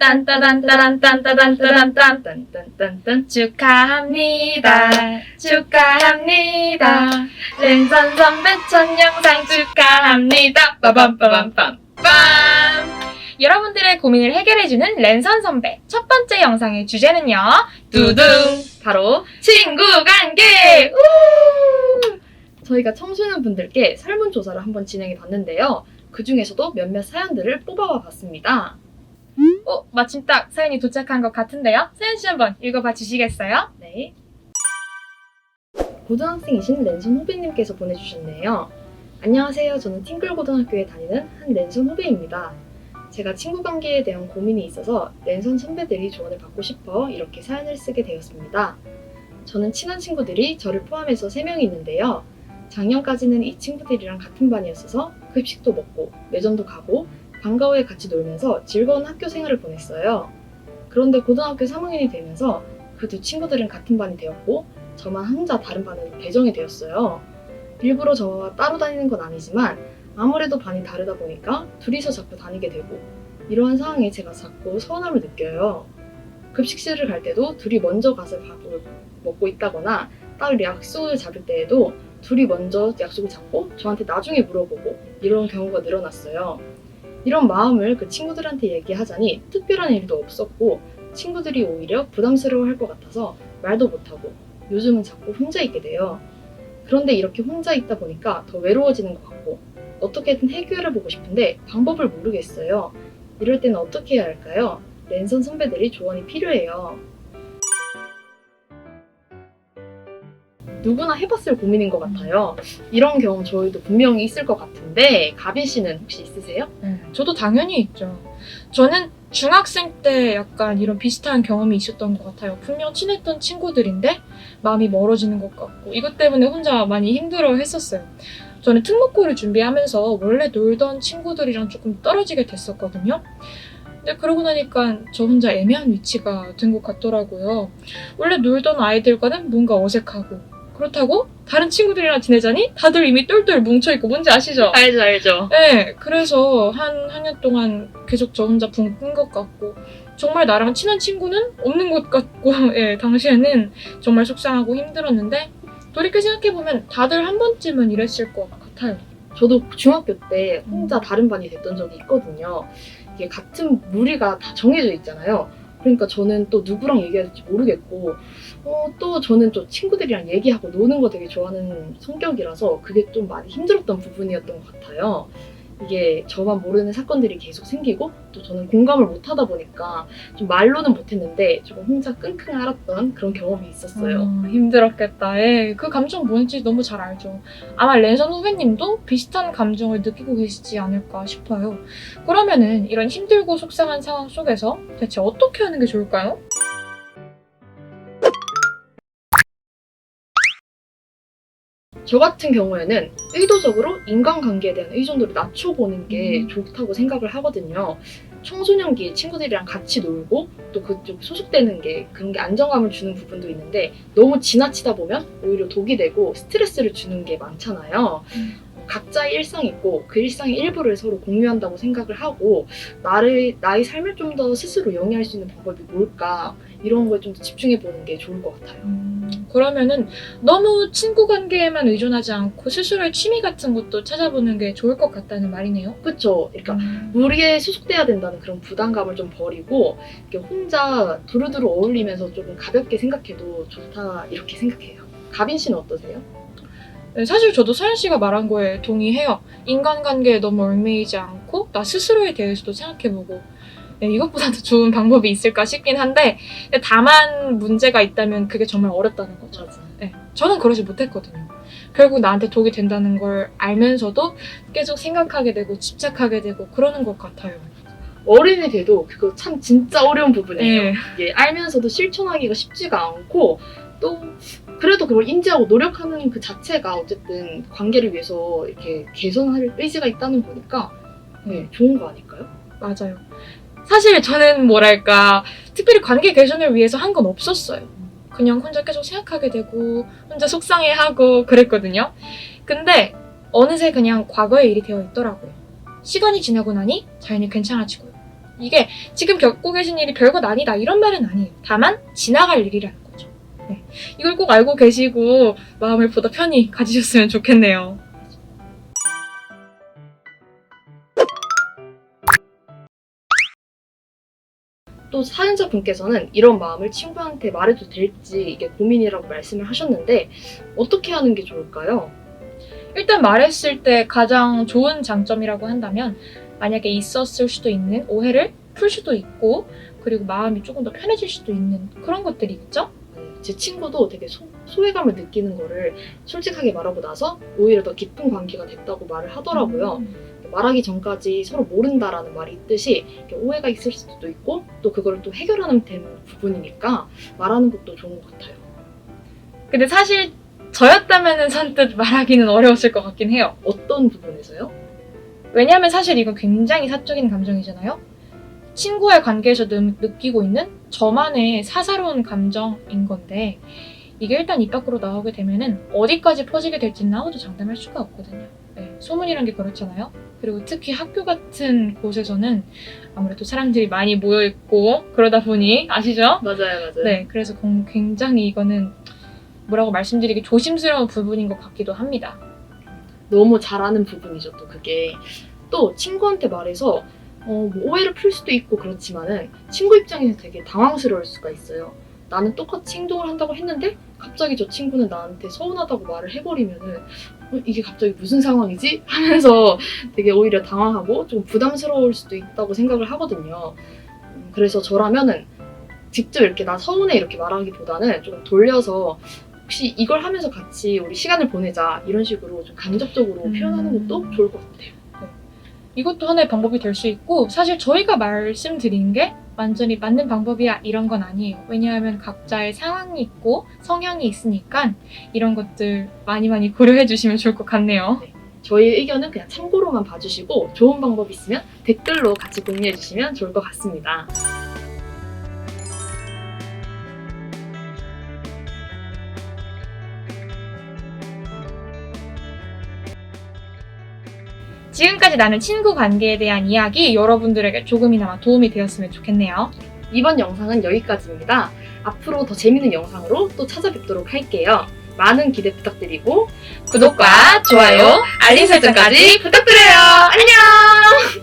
딴따단따란딴따단따란딴딴딴딴딴 축하합니다. 축하합니다. 랜선 선배 첫 영상 축하합니다. 빠밤빠밤빰 빰. 여러분들의 고민을 해결해주는 랜선 선배 첫 번째 영상의 주제는요. 두둥 바로 친구 관계. 우! 저희가 청소년 분들께 설문조사를 한번 진행해 봤는데요. 그 중에서도 몇몇 사연들을 뽑아와 봤습니다. 어, 마침 딱 사연이 도착한 것 같은데요. 사연 씨 한번 읽어봐 주시겠어요? 네. 고등학생이신 랜선 후배님께서 보내주셨네요. 안녕하세요. 저는 팅글 고등학교에 다니는 한 랜선 후배입니다. 제가 친구 관계에 대한 고민이 있어서 랜선 선배들이 조언을 받고 싶어 이렇게 사연을 쓰게 되었습니다. 저는 친한 친구들이 저를 포함해서 3명이 있는데요. 작년까지는 이 친구들이랑 같은 반이었어서 급식도 먹고 매점도 가고 방과 후에 같이 놀면서 즐거운 학교 생활을 보냈어요. 그런데 고등학교 3학년이 되면서 그 두 친구들은 같은 반이 되었고 저만 혼자 다른 반으로 배정이 되었어요. 일부러 저와 따로 다니는 건 아니지만 아무래도 반이 다르다 보니까 둘이서 자꾸 다니게 되고 이러한 상황에 제가 자꾸 서운함을 느껴요. 급식실을 갈 때도 둘이 먼저 가서 밥을 먹고 있다거나 따로 약속을 잡을 때에도 둘이 먼저 약속을 잡고 저한테 나중에 물어보고 이런 경우가 늘어났어요. 이런 마음을 그 친구들한테 얘기하자니 특별한 일도 없었고 친구들이 오히려 부담스러워 할 것 같아서 말도 못하고 요즘은 자꾸 혼자 있게 돼요. 그런데 이렇게 혼자 있다 보니까 더 외로워지는 것 같고 어떻게든 해결해 보고 싶은데 방법을 모르겠어요. 이럴 때는 어떻게 해야 할까요? 랜선 선배들이 조언이 필요해요. 누구나 해봤을 고민인 것 같아요. 이런 경험 저희도 분명히 있을 것 같은데 가빈 씨는 혹시 있으세요? 네, 저도 당연히 있죠. 저는 중학생 때 약간 이런 비슷한 경험이 있었던 것 같아요. 분명 친했던 친구들인데 마음이 멀어지는 것 같고 이것 때문에 혼자 많이 힘들어 했었어요. 저는 특목고를 준비하면서 원래 놀던 친구들이랑 조금 떨어지게 됐었거든요. 근데 그러고 나니까 저 혼자 애매한 위치가 된 것 같더라고요. 원래 놀던 아이들과는 뭔가 어색하고 그렇다고 다른 친구들이랑 지내자니 다들 이미 똘똘 뭉쳐있고 뭔지 아시죠? 알죠, 알죠. 네, 그래서 한한년 동안 계속 저 혼자 붕 뜬 것 같고 정말 나랑 친한 친구는 없는 것 같고 예, 당시에는 정말 속상하고 힘들었는데 돌이켜 생각해보면 다들 한 번쯤은 이랬을 것 같아요. 저도 중학교 때 혼자 다른 반이 됐던 적이 있거든요. 이게 같은 무리가 다 정해져 있잖아요. 그러니까 저는 또 누구랑 얘기해야 될지 모르겠고, 어, 또 저는 또 친구들이랑 얘기하고 노는 거 되게 좋아하는 성격이라서 그게 좀 많이 힘들었던 부분이었던 것 같아요. 이게 저만 모르는 사건들이 계속 생기고 또 저는 공감을 못 하다 보니까 좀 말로는 못했는데 조금 혼자 끙끙 앓았던 그런 경험이 있었어요. 어, 힘들었겠다. 예, 그 감정 뭔지 너무 잘 알죠. 아마 랜선 후배님도 비슷한 감정을 느끼고 계시지 않을까 싶어요. 그러면은 이런 힘들고 속상한 상황 속에서 대체 어떻게 하는 게 좋을까요? 저 같은 경우에는 의도적으로 인간관계에 대한 의존도를 낮춰보는 게 음. 좋다고 생각을 하거든요. 청소년기에 친구들이랑 같이 놀고 또 그쪽 소속되는 게 그런 게 안정감을 주는 부분도 있는데 너무 지나치다 보면 오히려 독이 되고 스트레스를 주는 게 많잖아요. 음. 각자의 일상이 있고 그 일상의 일부를 서로 공유한다고 생각을 하고 나를 나의 삶을 좀 더 스스로 영위할 수 있는 방법이 뭘까 이런 거에 좀 더 집중해 보는 게 좋을 것 같아요. 음, 그러면은 너무 친구 관계에만 의존하지 않고 스스로의 취미 같은 것도 찾아보는 게 좋을 것 같다는 말이네요. 그쵸? 그러니까 무리에 소속돼야 된다는 그런 부담감을 좀 버리고 이렇게 혼자 두루두루 어울리면서 조금 가볍게 생각해도 좋다 이렇게 생각해요. 가빈 씨는 어떠세요? 네, 사실 저도 서현 씨가 말한 거에 동의해요. 인간관계에 너무 얽매이지 않고 나 스스로에 대해서도 생각해보고 네, 이것보다도 좋은 방법이 있을까 싶긴 한데 다만 문제가 있다면 그게 정말 어렵다는 거죠. 네, 저는 그러지 못했거든요. 결국 나한테 독이 된다는 걸 알면서도 계속 생각하게 되고 집착하게 되고 그러는 것 같아요. 어른이 돼도 그거 참 진짜 어려운 부분이에요. 네. 이게 알면서도 실천하기가 쉽지가 않고 또 그래도 그걸 인지하고 노력하는 그 자체가 어쨌든 관계를 위해서 이렇게 개선할 의지가 있다는 거니까 네, 좋은 거 아닐까요? 맞아요. 사실 저는 뭐랄까 특별히 관계 개선을 위해서 한 건 없었어요. 그냥 혼자 계속 생각하게 되고 혼자 속상해하고 그랬거든요. 근데 어느새 그냥 과거의 일이 되어 있더라고요. 시간이 지나고 나니 자연히 괜찮아지고요. 이게 지금 겪고 계신 일이 별것 아니다 이런 말은 아니에요. 다만 지나갈 일이라는 거죠. 네. 이걸 꼭 알고 계시고 마음을 보다 편히 가지셨으면 좋겠네요. 또 사연자분께서는 이런 마음을 친구한테 말해도 될지 이게 고민이라고 말씀을 하셨는데 어떻게 하는 게 좋을까요? 일단 말했을 때 가장 좋은 장점이라고 한다면 만약에 있었을 수도 있는 오해를 풀 수도 있고 그리고 마음이 조금 더 편해질 수도 있는 그런 것들이 있죠. 네, 제 친구도 되게 소, 소외감을 느끼는 거를 솔직하게 말하고 나서 오히려 더 깊은 관계가 됐다고 말을 하더라고요. 음. 말하기 전까지 서로 모른다라는 말이 있듯이 오해가 있을 수도 있고 또 그걸 또 해결하는 되는 부분이니까 말하는 것도 좋은 것 같아요. 근데 사실 저였다면 선뜻 말하기는 어려웠을 것 같긴 해요. 어떤 부분에서요? 왜냐하면 사실 이건 굉장히 사적인 감정이잖아요. 친구와의 관계에서 느, 느끼고 있는 저만의 사사로운 감정인 건데 이게 일단 입 밖으로 나오게 되면은 어디까지 퍼지게 될지는 아무도 장담할 수가 없거든요. 네, 소문이란 게 그렇잖아요. 그리고 특히 학교 같은 곳에서는 아무래도 사람들이 많이 모여 있고 그러다 보니 아시죠? 맞아요, 맞아요. 네, 그래서 공- 굉장히 이거는 뭐라고 말씀드리기 조심스러운 부분인 것 같기도 합니다. 너무 잘하는 부분이죠, 또 그게. 또 친구한테 말해서 어, 뭐 오해를 풀 수도 있고 그렇지만은 친구 입장에서 되게 당황스러울 수가 있어요. 나는 똑같이 행동을 한다고 했는데 갑자기 저 친구는 나한테 서운하다고 말을 해버리면은 어, 이게 갑자기 무슨 상황이지? 하면서 되게 오히려 당황하고 좀 부담스러울 수도 있다고 생각을 하거든요. 음, 그래서 저라면은 직접 이렇게 나 서운해 이렇게 말하기보다는 좀 돌려서 혹시 이걸 하면서 같이 우리 시간을 보내자 이런 식으로 좀 간접적으로 음. 표현하는 것도 좋을 것 같아요. 이것도 하나의 방법이 될 수 있고 사실 저희가 말씀드린 게 완전히 맞는 방법이야 이런 건 아니에요. 왜냐하면 각자의 상황이 있고 성향이 있으니까 이런 것들 많이 많이 고려해 주시면 좋을 것 같네요. 저희 의견은 그냥 참고로만 봐주시고 좋은 방법 있으면 댓글로 같이 공유해 주시면 좋을 것 같습니다. 지금까지 나는 친구 관계에 대한 이야기 여러분들에게 조금이나마 도움이 되었으면 좋겠네요. 이번 영상은 여기까지입니다. 앞으로 더 재밌는 영상으로 또 찾아뵙도록 할게요. 많은 기대 부탁드리고 구독과 좋아요, 알림 설정까지 부탁드려요. 안녕!